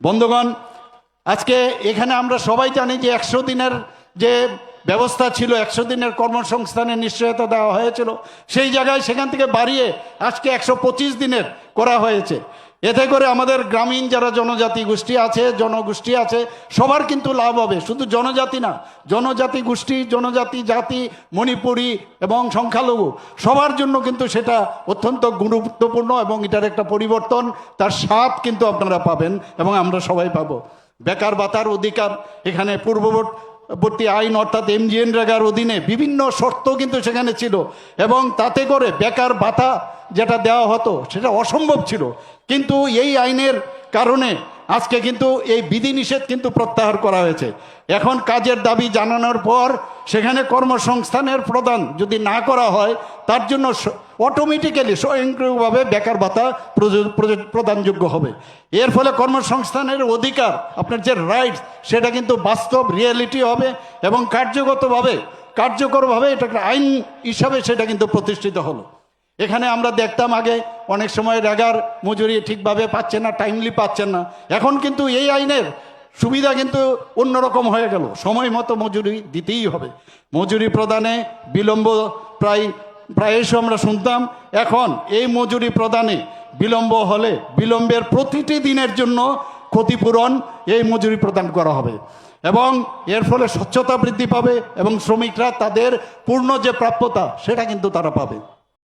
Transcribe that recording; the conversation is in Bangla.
বন্ধুগণ, আজকে এখানে আমরা সবাই জানি যে একশো দিনের যে ব্যবস্থা ছিল, একশো দিনের কর্মসংস্থানের নিশ্চয়তা দেওয়া হয়েছিল, সেই জায়গায় সেখান থেকে বাড়িয়ে আজকে একশো পঁচিশ দিনের করা হয়েছে। এতে করে আমাদের গ্রামীণ যারা জনজাতি গোষ্ঠী আছে, জনগোষ্ঠী আছে, সবার কিন্তু লাভ হবে। শুধু জনজাতি না, জনজাতি গোষ্ঠী, জনজাতি জাতি, মণিপুরী এবং সংখ্যালঘু, সবার জন্য কিন্তু সেটা অত্যন্ত গুরুত্বপূর্ণ এবং এটার একটা পরিবর্তন, তার স্বাদ কিন্তু আপনারা পাবেন এবং আমরা সবাই পাবো। বেকার ভাতার অধিকার, এখানে পূর্ববর্তী আইন অর্থাৎ এমজিএন রেগার অধীনে বিভিন্ন শর্ত কিন্তু সেখানে ছিল এবং তাতে করে বেকার ভাতা যেটা দেওয়া হতো, সেটা অসম্ভব ছিল। কিন্তু এই আইনের কারণে আজকে কিন্তু এই বিধিনিষেধ কিন্তু প্রত্যাহার করা হয়েছে। এখন কাজের দাবি জানানোর পর সেখানে কর্মসংস্থানের প্রদান যদি না করা হয়, তার জন্য অটোমেটিক্যালি স্বয়ংক্রিয়ভাবে বেকার ভাতা প্রদানযোগ্য হবে। এর ফলে কর্মসংস্থানের অধিকার, আপনার যে রাইটস সেটা কিন্তু বাস্তব রিয়েলিটি হবে এবং কার্যগতভাবে, কার্যকরভাবে এটা আইন হিসাবে সেটা কিন্তু প্রতিষ্ঠিত হলো। এখানে আমরা দেখতাম আগে অনেক সময় রেগার মজুরি ঠিকভাবে পাচ্ছে না টাইমলি পাচ্ছেন না। এখন কিন্তু এই আইনের সুবিধা কিন্তু অন্যরকম হয়ে গেল। সময় মতো মজুরি দিতেই হবে। মজুরি প্রদানে বিলম্ব প্রায়, প্রায়শ আমরা শুনতাম, এখন এই মজুরি প্রদানে বিলম্ব হলে বিলম্বের প্রতিটি দিনের জন্য ক্ষতিপূরণ এই মজুরি প্রদান করা হবে। এবং এর ফলে স্বচ্ছতা বৃদ্ধি পাবে এবং শ্রমিকরা তাদের পূর্ণ যে প্রাপ্যতা, সেটা কিন্তু তারা পাবে।